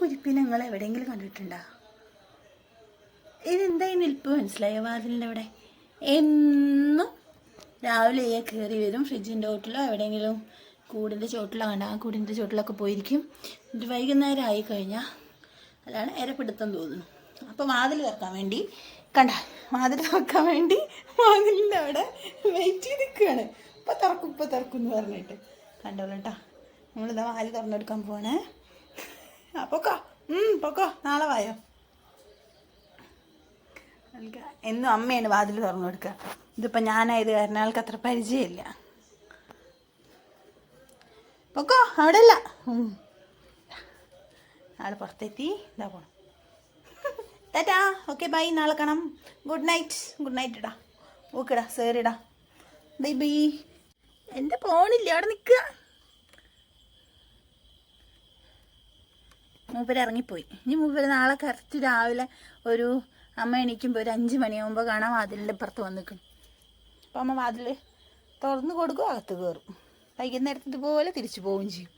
കുരിപ്പിനെ നിങ്ങൾ എവിടെയെങ്കിലും കണ്ടിട്ടുണ്ടോ? ഇതെന്താ ഈ നിൽപ്പ്? മനസ്സിലായോ വാതിലിന്റെ അവിടെ? എന്നും രാവിലെ ഈ കയറി വരും. ഫ്രിഡ്ജിന്റെ ചോട്ടിലോ എവിടെയെങ്കിലും കൂടിന്റെ ചോട്ടിലോ കണ്ട ആ കൂടിന്റെ ചോട്ടിലൊക്കെ പോയിരിക്കും. എന്നിട്ട് വൈകുന്നേരം ആയി കഴിഞ്ഞാൽ അതാണ് എരപ്പിടുത്തം തോന്നുന്നു. അപ്പോൾ വാതിൽ തുറക്കാൻ വേണ്ടി കണ്ട വാതിൽ തുറക്കാൻ വേണ്ടി വാതിലിന്റെ അവിടെ വെയിറ്റ് ചെയ്ത് നിൽക്കുകയാണ് ഇപ്പോൾ തുറക്കും ഇപ്പോൾ തുറക്കും എന്ന് പറഞ്ഞിട്ട്. കണ്ടോളൂ കേട്ടോ. നമ്മളിതാ വാതിൽ തുറന്നെടുക്കാൻ പോണേ ആ പൊക്കോ. പൊക്കോ. നാളെ വായോ. എന്നും അമ്മയാണ് വാതിൽ തുറന്നു കൊടുക്കുക. ഇതിപ്പോൾ ഞാനായത് കാരണം ആൾക്ക് അത്ര പരിചയമില്ല. പൊക്കോ അവിടെ അല്ല നാളെ പുറത്തെത്തി. ഇതാ പോണം. ടാറ്റാ. Okay bye. നാളെ കാണാം. Good night. ഗുഡ് നൈറ്റ് ഇടാ. ഓക്കെടാ സേറിടാ ബൈ ബൈ. എന്റെ ഫോണില്ല. അവിടെ നിൽക്കുക. മൂപ്പര് ഇറങ്ങിപ്പോയി ഇനി മൂപ്പര് നാളെ കറക്റ്റ് രാവിലെ ഒരു അമ്മ എണീക്കുമ്പോൾ ഒരു അഞ്ച് മണിയാകുമ്പോൾ കാണാം വാതിലിന്റെ ഇപ്പുറത്ത് വന്ന് നിൽക്കും അപ്പോൾ അമ്മ വാതിൽ തുറന്ന് കൊടുക്കും അകത്ത് കയറും വൈകുന്നേരത്തെ ഇതുപോലെ തിരിച്ചു പോവുകയും ചെയ്യും.